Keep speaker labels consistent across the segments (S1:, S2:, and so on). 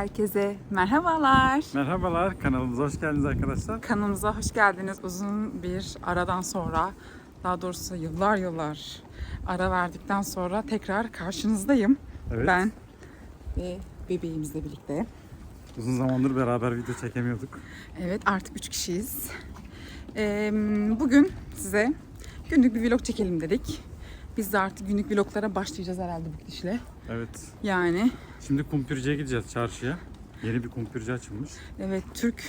S1: Herkese merhabalar.
S2: Merhabalar, kanalımıza hoş geldiniz arkadaşlar.
S1: Kanalımıza hoş geldiniz. Uzun bir aradan sonra, daha doğrusu yıllar yıllar ara verdikten sonra tekrar karşınızdayım.
S2: Evet.
S1: Ben ve bebeğimizle birlikte.
S2: Uzun zamandır beraber video çekemiyorduk.
S1: Evet artık üç kişiyiz. Ee, bugün size günlük bir vlog çekelim dedik. Biz de artık günlük vloglara başlayacağız herhalde bu gidişle.
S2: Evet.
S1: Yani
S2: Şimdi kumpirciye gideceğiz çarşıya. Yeni bir kumpirci açılmış.
S1: evet Türk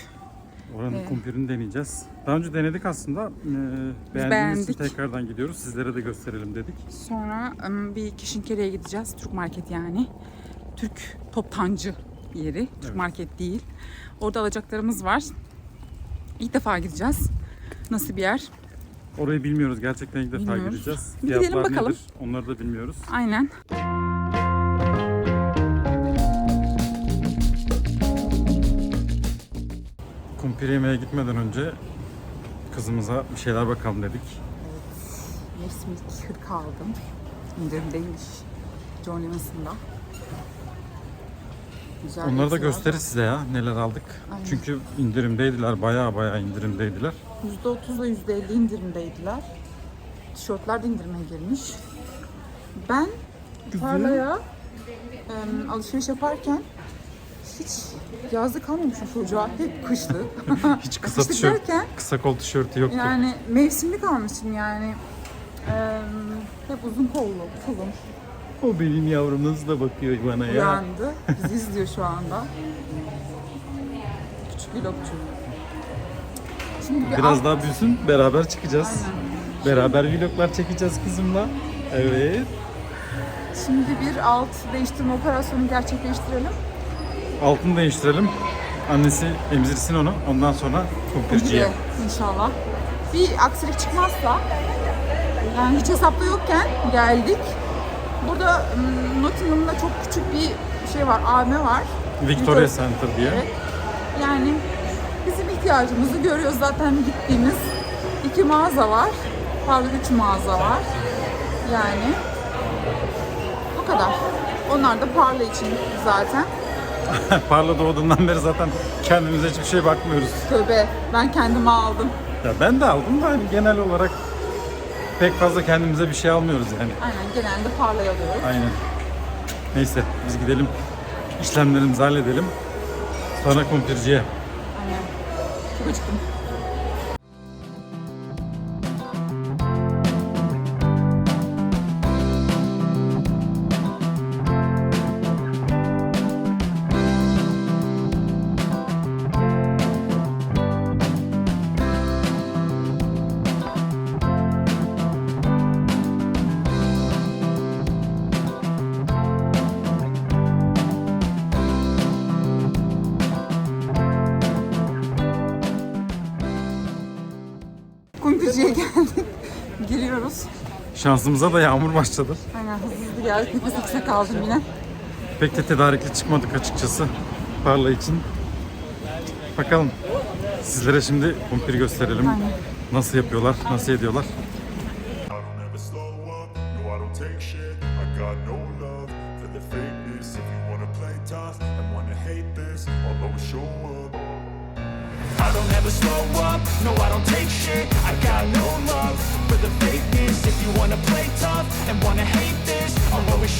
S2: Oranın
S1: Evet.
S2: kumpirini deneyeceğiz. Daha önce denedik aslında. Ee, beğendiğimiz için tekrardan gidiyoruz. Sizlere de gösterelim dedik.
S1: Sonra bir Kişinkere'ye gideceğiz. Türk market yani. Türk toptancı yeri. Türk
S2: Evet.
S1: market değil. Orada alacaklarımız var. İlk defa gideceğiz. Nasıl bir yer?
S2: Orayı bilmiyoruz. Gerçekten ilk defa
S1: Bilmiyoruz.
S2: gideceğiz.
S1: Bir gidelim bakalım.
S2: nedir? Onları da bilmiyoruz.
S1: Aynen.
S2: Kumpir yemeye gitmeden önce kızımıza bir şeyler bakalım dedik.
S1: Mevsimlik hırka aldım. İndirimdeymiş. John Lewin's'ında. Güzel
S2: Onları da gösteririz size ya neler aldık.
S1: Aynen.
S2: Çünkü indirimdeydiler. Baya baya indirimdeydiler.
S1: var. %30 ile %50 indirimdeydiler. Tişörtler de indirime girmiş. Ben Parla'ya em, alışveriş yaparken hiç yazlık almamışım çocuğa. Hep kışlı.
S2: Hiç kısa
S1: Kışlık
S2: tişört,
S1: derken
S2: kısa kol tişörtü yoktu.
S1: yani mevsimlik almışım yani. Em, hep uzun kollu, tulum.
S2: O benim yavrum nasıl da bakıyor bana
S1: Uyandı. Bizi izliyor şu anda. Küçük vlogcu. Şimdi bir
S2: Biraz
S1: alt-
S2: daha büyüsün beraber çıkacağız.
S1: Aynen.
S2: Beraber vloglar çekeceğiz kızımla. Evet.
S1: Şimdi bir alt değiştirme operasyonu gerçekleştirelim.
S2: Altını değiştirelim. Annesi emzirsin onu. Ondan sonra kumpirciye.
S1: İnşallah. Bir aksilik çıkmazsa yani hiç hesapta yokken geldik. Burada Nottingham'da çok küçük bir şey var, AVM var.
S2: Victoria Center diye.
S1: Evet. Yani bizim ihtiyacımızı görüyoruz zaten gittiğimiz iki mağaza var. Pardon üç mağaza var. Yani bu kadar. Onlar da parla için zaten.
S2: Parla doğduğundan beri zaten kendimize hiçbir şey bakmıyoruz.
S1: Tövbe ben kendime aldım.
S2: Ya ben de aldım da hani genel olarak pek fazla kendimize bir şey almıyoruz yani.
S1: Aynen genelde parlayı alıyoruz.
S2: Aynen. Neyse biz gidelim. işlemlerimizi halledelim. Sonra kumpirciye.
S1: Aynen. Çok acıktım.
S2: Şansımıza da yağmur başladı.
S1: Aynen hızlı geldik. Nefes nefese kaldım yine.
S2: Pek de tedarikli çıkmadık açıkçası Parla için. Bakalım. Sizlere şimdi kumpir gösterelim.
S1: Aynen.
S2: Nasıl yapıyorlar, nasıl ediyorlar.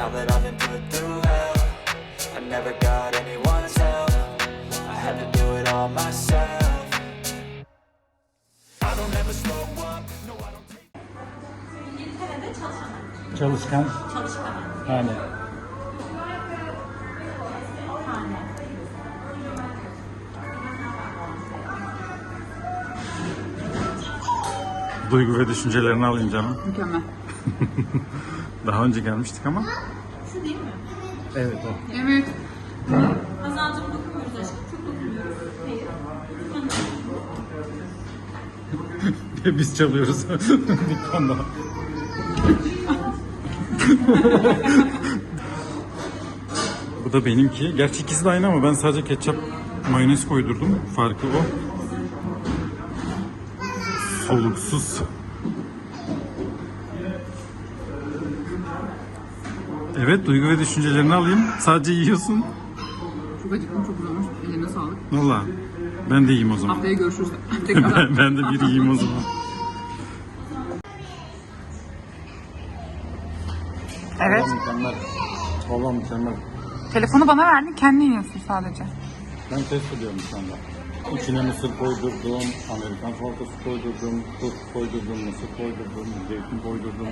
S3: Now that I've been put through hell I never got anyone's help I had to do it all myself
S4: I don't ever slow up
S2: No I don't take İngiltere'de.
S1: Çalışkan.
S2: Çalışkamam. Yani. Duygu ve düşüncelerini alayım canım.
S1: Mükemmel.
S2: Daha önce gelmiştik ama.
S1: Şu değil mi?
S2: Evet o.
S1: Evet. Hazancığım dokunmuyoruz aşkım. Çok dokunmuyoruz. Hayır.
S2: Biz çalıyoruz dükkanda. Bu da benimki. Gerçi ikisi de aynı ama ben sadece ketçap mayonez koydurdum. Farkı o. Soluksuz. Evet, duygu ve düşüncelerini alayım. Sadece yiyorsun.
S1: Çok acıktım çok güzel olmuş. Eline sağlık.
S2: Valla. Ben de yiyeyim o zaman.
S1: Haftaya görüşürüz. Tekrar.
S2: ben, ben de bir yiyeyim o zaman.
S1: evet.
S2: mükemmel. Valla mükemmel.
S1: Telefonu bana verdin. Kendin yiyorsun sadece.
S2: Ben test ediyorum şu anda. İçine mısır koydurdum, Amerikan salatası koydurdum, tuz koydurdum, mısır koydurdum, zeytin koydurdum.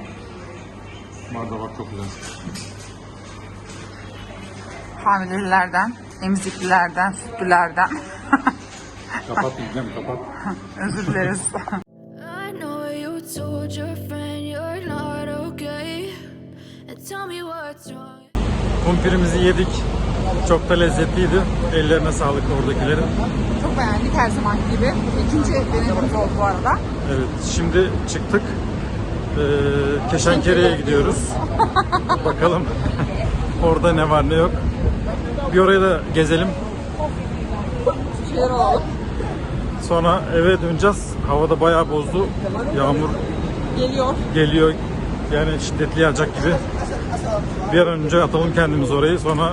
S2: Bardavat çok güzel.
S1: Hamilelilerden, emziklilerden, sütlülerden.
S2: Kapat diyeceğim, kapat.
S1: Özür dileriz.
S5: I know you told your friend you're not okay. And tell me what's wrong.
S2: Kumpirimizi yedik. Çok da lezzetliydi. Ellerine sağlık oradakilerin.
S1: Çok beğendik her zamanki gibi. İkinci deneyimimiz oldu bu arada.
S2: Evet, şimdi çıktık. Ee, Keşankere'ye gidiyoruz. Bakalım orada ne var ne yok. Bir oraya da gezelim. Sonra eve döneceğiz. Havada bayağı bozdu. Yağmur
S1: Geliyor.
S2: geliyor. Yani şiddetli yağacak gibi. Bir an önce atalım kendimizi orayı. Sonra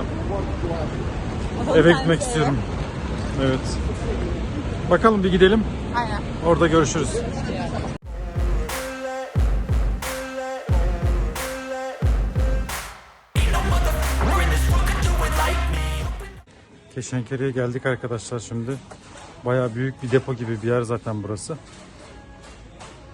S2: eve gitmek istiyorum. Evet. Bakalım bir gidelim.
S1: Aynen.
S2: Orada görüşürüz. Keşenkere'ye geldik arkadaşlar şimdi. Bayağı büyük bir depo gibi bir yer zaten burası.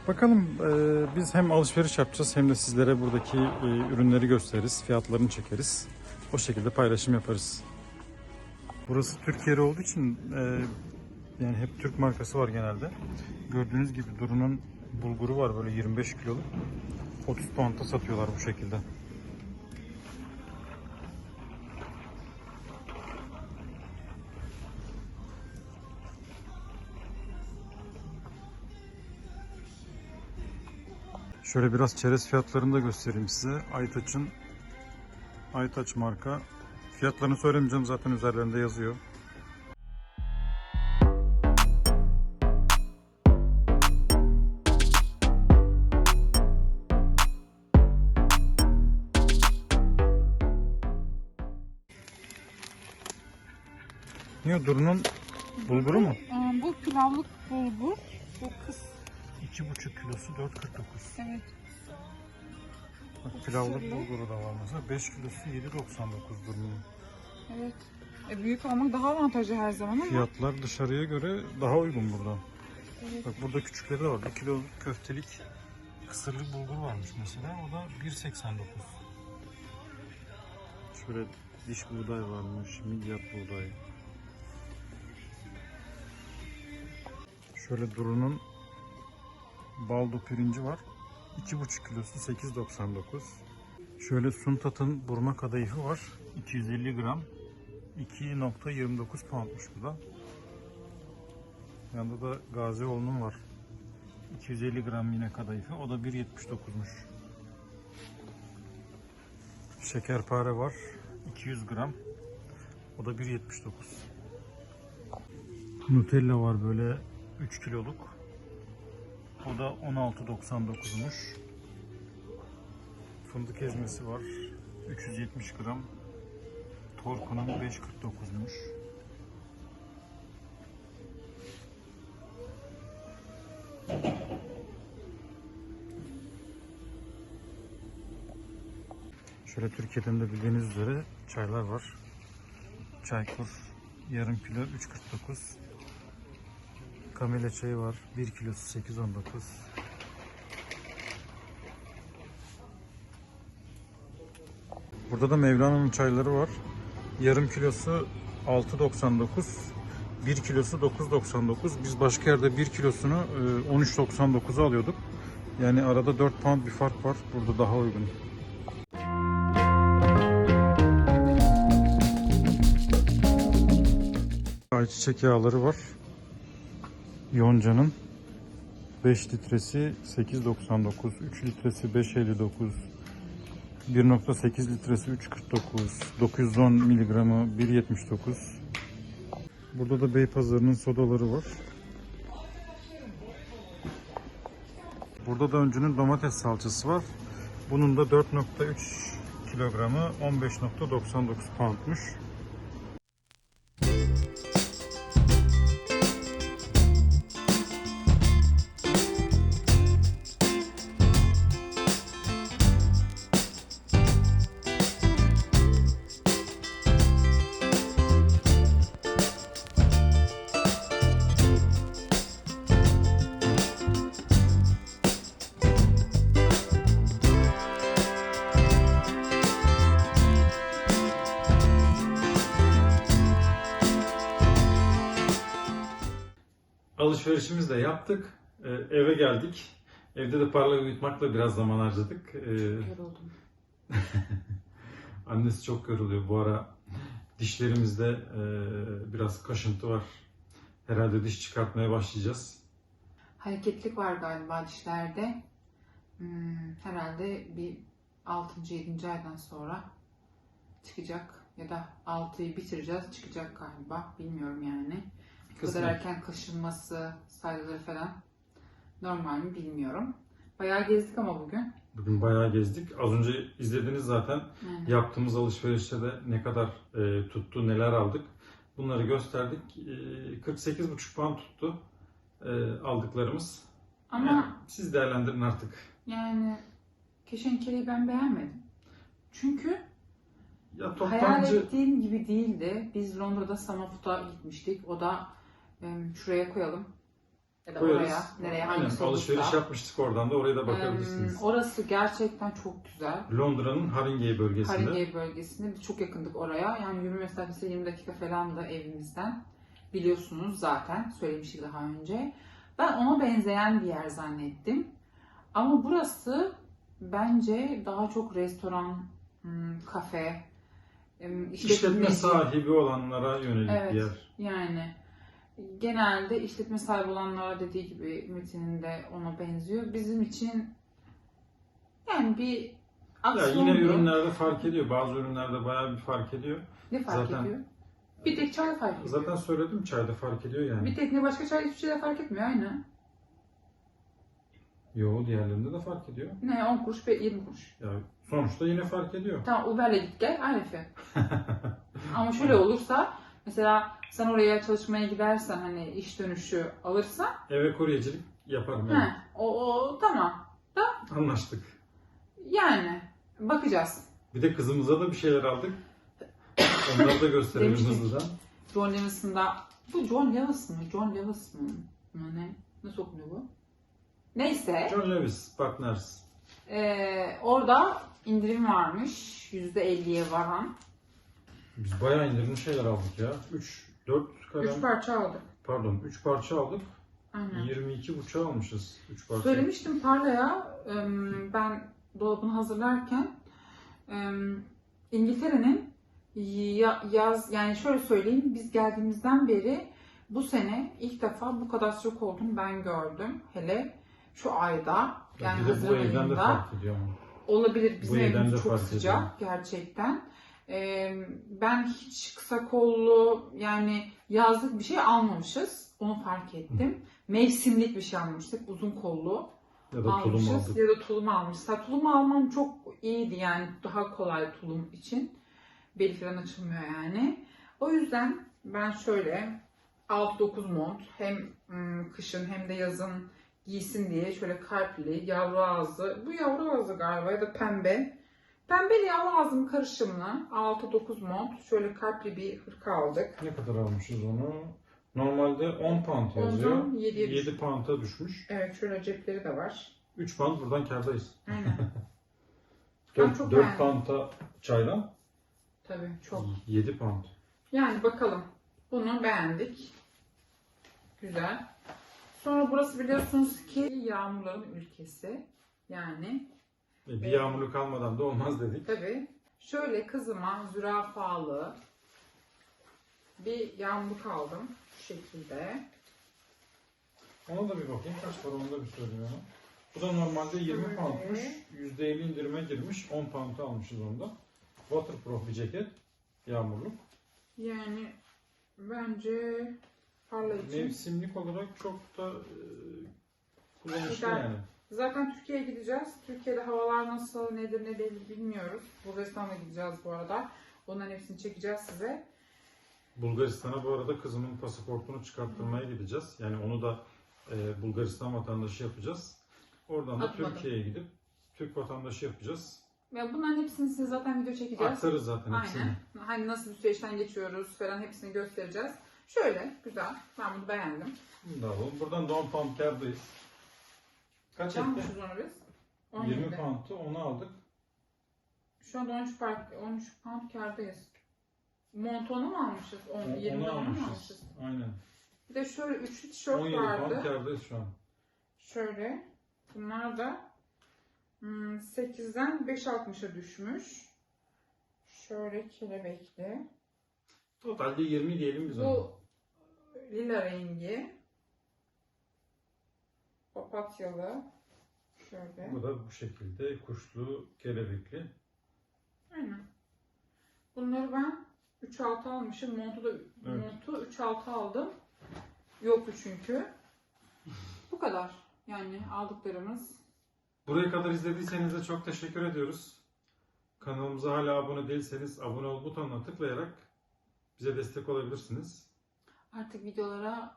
S2: Bakalım e, biz hem alışveriş yapacağız hem de sizlere buradaki e, ürünleri gösteririz, fiyatlarını çekeriz. O şekilde paylaşım yaparız. Burası Türkiye olduğu için e, yani hep Türk markası var genelde. Gördüğünüz gibi Duru'nun bulguru var böyle 25 kiloluk. 30 pound'a satıyorlar bu şekilde. Şöyle biraz çerez fiyatlarını da göstereyim size. Aytaç'ın Aytaç marka. Fiyatlarını söylemeyeceğim zaten üzerlerinde yazıyor. Niye Duru'nun bulguru mu?
S1: Bu pilavlık bulgur. Bu kız.
S2: 2,5 kilosu 4.49.
S1: Evet.
S2: Bak pilavlık bulguru da var mesela. 5 kilosu 7.99 Duru'nun.
S1: Evet. E, büyük almak daha avantajlı her zaman ama.
S2: Fiyatlar dışarıya göre daha uygun burada. Bak burada küçükleri de var. 1 kilo köftelik kısırlık bulgur varmış mesela. O da 1.89. Şöyle diş buğday varmış, midyat buğday. Şöyle Duru'nun baldo pirinci var. 2,5 kilosu 8.99. Şöyle Suntat'ın burma kadayıfı var. 250 gram. 2.29 poundmuş bu da. Yanında da Gazioğlu'nun var. 250 gram yine kadayıfı. O da 1.79'muş. Şekerpare var. 200 gram. O da 1.79. Nutella var böyle 3 kiloluk. O da 16.99'muş. Fındık ezmesi var. 370 gram. Torku'nun 5.49'muş. Şöyle Türkiye'den de bildiğiniz üzere çaylar var. Çaykur yarım kilo 3.49. Kamele çayı var. 1 kilosu 8.19. Burada da Mevlana'nın çayları var. Yarım kilosu 6.99. 1 kilosu 9.99. Biz başka yerde 1 kilosunu e, 13.99'a alıyorduk. Yani arada 4 pound bir fark var. Burada daha uygun. Ayçiçek yağları var. Yonca'nın 5 litresi 8.99, 3 litresi 5.59, 1.8 litresi 3.49, 910 miligramı 1.79. Burada da Beypazarı'nın sodaları var. Burada da öncünün domates salçası var. Bunun da 4.3 kilogramı 15.99 poundmuş. Alışverişimizi de yaptık. Ee, eve geldik. Evde de parla uyutmakla biraz zaman harcadık. Ee,
S1: Yoruldum.
S2: annesi çok yoruluyor. Bu ara dişlerimizde e, biraz kaşıntı var. Herhalde diş çıkartmaya başlayacağız.
S1: Hareketlik var galiba dişlerde. Hmm, herhalde bir 6. 7. aydan sonra çıkacak. Ya da 6'yı bitireceğiz çıkacak galiba. Bilmiyorum yani. Bu kadar
S2: Kısmen.
S1: erken kaşınması, sayıları falan normal mi bilmiyorum. Bayağı gezdik ama bugün.
S2: Bugün bayağı gezdik. Az önce izlediniz zaten.
S1: Yani.
S2: Yaptığımız alışverişte de ne kadar e, tuttu, neler aldık. Bunları gösterdik. E, 48,5 puan tuttu e, aldıklarımız.
S1: Ama
S2: Yani siz değerlendirin artık.
S1: yani keşenkereyi ben beğenmedim. Çünkü
S2: Ya
S1: hayal
S2: toptancı
S1: ettiğim gibi değildi. Biz Londra'da Samafoot'a gitmiştik. O da şuraya koyalım. Ya da
S2: koyarız.
S1: oraya. Nereye
S2: Aynen,
S1: hangisi
S2: alışveriş
S1: olursa.
S2: yapmıştık oradan da oraya da
S1: Em,
S2: bakabilirsiniz.
S1: orası gerçekten çok güzel.
S2: Londra'nın Haringey bölgesinde.
S1: Haringey bölgesinde. Biz çok yakındık oraya. Yani yürüme mesafesi 20 dakika falan da evimizden. Biliyorsunuz zaten. Söylemiştik daha önce. Ben ona benzeyen bir yer zannettim. Ama burası bence daha çok restoran, hmm, kafe, em,
S2: İşletme
S1: işletmeci-
S2: sahibi olanlara yönelik
S1: Evet.
S2: bir yer.
S1: Yani genelde işletme sahibi olanlara dediği gibi Metin'in de ona benziyor. Bizim için yani bir
S2: Ya yine ürünlerde fark ediyor. Bazı ürünlerde bayağı bir fark ediyor.
S1: Ne fark
S2: Zaten-
S1: ediyor? Bir tek çay fark ediyor.
S2: Zaten söyledim çayda fark ediyor yani.
S1: Bir tek ne başka çay hiçbir şey de fark etmiyor aynı.
S2: Yo diğerlerinde de fark ediyor.
S1: Ne 10 kuruş ve 20 kuruş.
S2: Ya sonuçta yine fark ediyor.
S1: Tamam Uber'le git gel aynı fiyat. Ama şöyle olursa mesela sen oraya çalışmaya gidersen hani iş dönüşü alırsan
S2: Eve kuryecilik yaparım
S1: he,
S2: yani.
S1: o, o tamam.
S2: Anlaştık.
S1: Yani bakacağız.
S2: Bir de kızımıza da bir şeyler aldık. Onları da gösterelim
S1: Demiştik.
S2: hızlıdan.
S1: John Lewis'ında bu John Lewis mı? John Lewis mı? Yani nasıl okunuyor bu? Neyse.
S2: John Lewis Partners.
S1: Ee, orada indirim varmış. %50'ye varan.
S2: Biz bayağı indirimli şeyler aldık ya. 3, 4 kalem.
S1: 3 parça aldık.
S2: Pardon 3 parça aldık.
S1: Aynen.
S2: 22 buçuğa almışız 3 parça.
S1: Söylemiştim Parla'ya ben dolabını hazırlarken İngiltere'nin ya- yaz yani şöyle söyleyeyim biz geldiğimizden beri bu sene ilk defa bu kadar sıcak olduğunu ben gördüm. Hele şu ayda yani
S2: bu
S1: Haziran ayında
S2: fark ediyor ama.
S1: olabilir bizim
S2: Bu
S1: evimiz çok sıcak
S2: ediyor.
S1: gerçekten. Ben hiç kısa kollu yani yazlık bir şey almamışız. Onu fark ettim. Mevsimlik bir şey almıştık. Uzun kollu
S2: Ya da tulum
S1: almışız.
S2: aldık.
S1: Ya da tulum almışız. Ha, tulum almam çok iyiydi yani. Daha kolay tulum için. Beli falan açılmıyor yani. O yüzden ben şöyle 6-9 mont hem kışın hem de yazın giysin diye şöyle kalpli, yavru ağzı. Bu yavru ağzı galiba ya da pembe. Pembeli yavru ağzım karışımlı 6-9 mont. Şöyle kalpli bir hırka aldık.
S2: Ne kadar almışız onu? Normalde 10 pound yazıyor.
S1: Ondan 7'ye
S2: 7 pound'a düşmüş.
S1: Evet şöyle cepleri de var.
S2: 3 pound buradan kârdayız.
S1: Aynen. Ben
S2: 4,
S1: çok
S2: 4
S1: beğendim.
S2: pound'a çaydan
S1: Tabii çok.
S2: 7 pound.
S1: Yani bakalım. Bunu beğendik. Güzel. Sonra burası biliyorsunuz ki yağmurların ülkesi. Yani
S2: bir yağmurlu kalmadan da olmaz dedik.
S1: tabii şöyle kızıma zürafalı bir yağmurluk aldım. Şu şekilde.
S2: Ona da bir bakayım kaç para onu da bir söyleyeyim ona. Bu da normalde 20
S1: Şöyle.
S2: poundmuş. %50 indirime girmiş. 10 pound'a almışız onu da. Waterproof bir ceket. Yağmurluk.
S1: Yani bence parlayıcı.
S2: Mevsimlik olarak çok da e, kullanışlı
S1: Güzel.
S2: yani.
S1: Zaten Türkiye'ye gideceğiz. Türkiye'de havalar nasıl, nedir, ne değil bilmiyoruz. Bulgaristan'a gideceğiz bu arada. Onların hepsini çekeceğiz size.
S2: Bulgaristan'a bu arada kızımın pasaportunu çıkarttırmaya gideceğiz. Yani onu da e, Bulgaristan vatandaşı yapacağız. Oradan da
S1: Atmadım.
S2: Türkiye'ye gidip Türk vatandaşı yapacağız.
S1: Ya bunların hepsini size zaten video çekeceğiz.
S2: Aktarız zaten hepsini.
S1: Aynen. Hani nasıl bir süreçten geçiyoruz falan hepsini göstereceğiz. Şöyle güzel. Ben bunu beğendim.
S2: Alalım. Buradan da 10 pound kârdayız. Kaç
S1: almışız onu biz?
S2: 20
S1: 17.
S2: pound'tu onu aldık.
S1: Şu anda 13 pound, 13 pound kârdayız. Montonu mu almışız? On,
S2: O-
S1: 20
S2: onu
S1: onu mu
S2: almışız.
S1: almışız?
S2: Aynen.
S1: Bir de şöyle üçlü tişört
S2: 17 pound
S1: vardı.
S2: kârdayız şu an.
S1: Şöyle. Bunlar da hmm, 8'den 5.60'a düşmüş. Şöyle kelebekli.
S2: Totalde 20 diyelim biz ona.
S1: Bu lila rengi. Papatyalı. Şöyle.
S2: Bu da bu şekilde kuşlu, kelebekli.
S1: Aynen. Bunları ben 3.6 almışım. Montu da
S2: Evet.
S1: montu 3.6 aldım. Yoktu çünkü. Bu kadar. Yani aldıklarımız.
S2: Buraya kadar izlediyseniz de çok teşekkür ediyoruz. Kanalımıza hala abone değilseniz abone ol butonuna tıklayarak bize destek olabilirsiniz.
S1: Artık videolara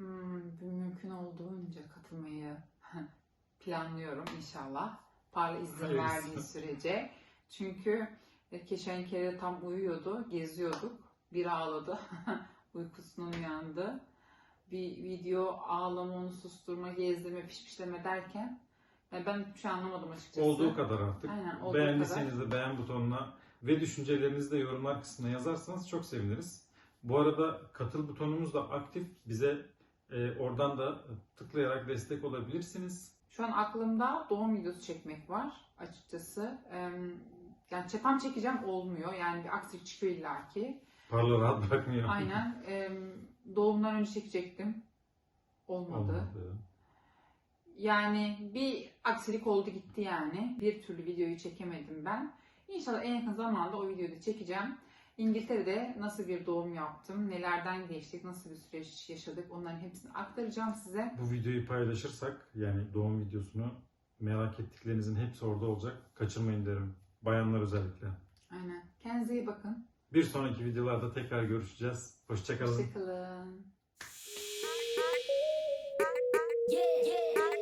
S1: mümkün olduğunca katılmayı planlıyorum inşallah. Parla izin verdiği sürece. Çünkü e, geçen kere tam uyuyordu, geziyorduk. Bir ağladı, uykusundan uyandı. Bir video ağlama, onu susturma, gezdirme, pişpişleme derken yani ben hiçbir şey anlamadım açıkçası.
S2: Olduğu kadar artık.
S1: Aynen, olduğu
S2: Beğendiyseniz de beğen butonuna ve düşüncelerinizi de yorumlar kısmına yazarsanız çok seviniriz. Bu arada katıl butonumuz da aktif. Bize e, oradan da tıklayarak destek olabilirsiniz.
S1: Şu an aklımda doğum videosu çekmek var açıkçası. Eee, Yani çetam çekeceğim olmuyor. Yani bir aksilik çıkıyor illaki.
S2: Parla rahat bırakmıyor.
S1: Aynen. Eee, doğumdan önce çekecektim. Olmadı.
S2: Olmadı.
S1: Yani bir aksilik oldu gitti yani. Bir türlü videoyu çekemedim ben. İnşallah en yakın zamanda o videoyu da çekeceğim. İngiltere'de nasıl bir doğum yaptım, nelerden geçtik, nasıl bir süreç yaşadık onların hepsini aktaracağım size.
S2: Bu videoyu paylaşırsak yani doğum videosunu merak ettiklerinizin hepsi orada olacak. Kaçırmayın derim. Bayanlar özellikle.
S1: Aynen. Kendinize iyi bakın.
S2: Bir sonraki videolarda tekrar görüşeceğiz. Hoşçakalın.
S1: Hoşçakalın.
S5: Yeah, yeah.